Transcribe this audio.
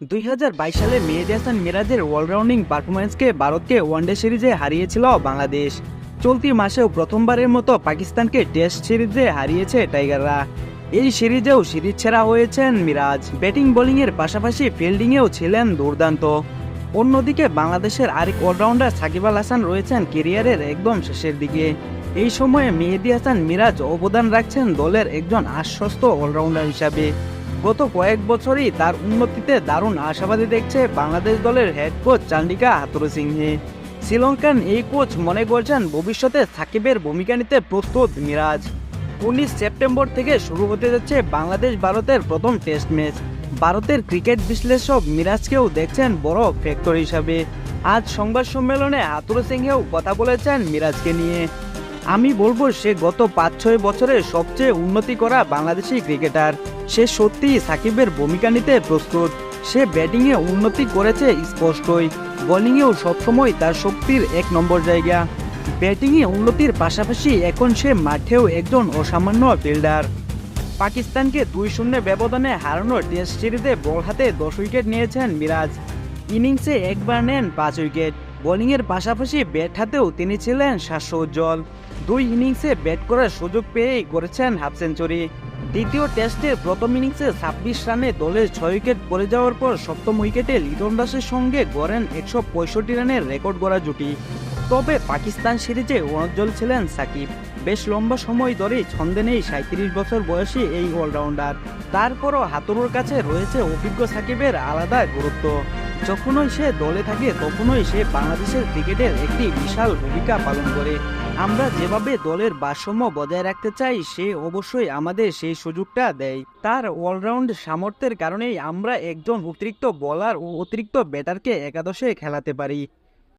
দুই হাজার বাইশ সালে মেহেদি হাসান মিরাজের অলরাউন্ডিং পারফরমেন্সকে ভারতকে ওয়ানডে সিরিজে হারিয়েছিল বাংলাদেশ। চলতি মাসেও প্রথমবারের মতো পাকিস্তানকে টেস্ট সিরিজে হারিয়েছে টাইগাররা। এই সিরিজেও সিরিজ ছেড়া হয়েছেন মিরাজ। ব্যাটিং, বোলিংয়ের পাশাপাশি ফিল্ডিংয়েও ছিলেন দুর্দান্ত। অন্যদিকে বাংলাদেশের আরেক অলরাউন্ডার সাকিব আল হাসান রয়েছেন কেরিয়ারের একদম শেষের দিকে। এই সময়ে মেহেদি হাসান মিরাজ অবদান রাখছেন দলের একজন আশ্বস্ত অলরাউন্ডার হিসাবে। গত কয়েক বছরই তার উন্নতিতে দারুণ আশাবাদী দেখছে বাংলাদেশ দলের হেড কোচ চান্ডিকা হাতুরুসিংহে। শ্রীলঙ্কান এই কোচ মনে করছেন ভবিষ্যতে সাকিবের ভূমিকা নিতে প্রস্তুত মিরাজ উনিশ সেপ্টেম্বর থেকে শুরু হতে যাচ্ছে বাংলাদেশ ভারতের প্রথম টেস্ট ম্যাচ ভারতের ক্রিকেট বিশ্লেষক মিরাজকেও দেখছেন বড় ফ্যাক্টর হিসাবে। আজ সংবাদ সম্মেলনে হাতুরু সিংহেও কথা বলেছেন মিরাজকে নিয়ে। আমি বলব সে গত পাঁচ ছয় বছরে সবচেয়ে উন্নতি করা বাংলাদেশি ক্রিকেটার। সে সত্যিই সাকিবের ভূমিকা নিতে প্রস্তুত। সে ব্যাটিংয়ে উন্নতি করেছে স্পষ্টই। বোলিংয়েও সবসময় তার শক্তির এক নম্বর জায়গা। ব্যাটিংয়ে উন্নতির পাশাপাশি এখন সে মাঠেও একজন অসামান্য ফিল্ডার। পাকিস্তানকে দুই শূন্য ব্যবধানে হারানোর টেস্ট সিরিজে বল হাতে দশ উইকেট নিয়েছেন মিরাজ। ইনিংসে একবার নেন পাঁচ উইকেট। বোলিংয়ের পাশাপাশি ব্যাট হাতেও তিনি ছিলেন শাস্য উজ্জ্বল। দুই ইনিংসে ব্যাট করার সুযোগ পেয়েই করেছেন হাফ সেঞ্চুরি। দ্বিতীয় টেস্টে প্রথম ইনিংসে ছাব্বিশ রানে দলের ছয় উইকেট পড়ে যাওয়ার পর সপ্তম উইকেটে লিটন দাসের সঙ্গে গড়েন একশো পঁয়ষট্টি রানের রেকর্ড গড়া জুটি। তবে পাকিস্তান সিরিজে অনুজ্জ্বল ছিলেন সাকিব। বেশ লম্বা সময় ধরেই ছন্দে নেই সাঁত্রিশ বছর বয়সী এই অলরাউন্ডার। তারপরও হাতুরুর কাছে রয়েছে অভিজ্ঞ সাকিবের আলাদা গুরুত্ব। যখনই সে দলে থাকে, তখনই সে বাংলাদেশের ক্রিকেটের একটি বিশাল ভূমিকা পালন করে। আমরা যেভাবে দলের ভারসাম্য বজায় রাখতে চাই, সে অবশ্যই আমাদের সেই সুযোগটা দেয়। তার অলরাউন্ড সামর্থ্যের কারণেই আমরা একজন অতিরিক্ত বলার ও অতিরিক্ত ব্যাটারকে একাদশে খেলাতে পারি।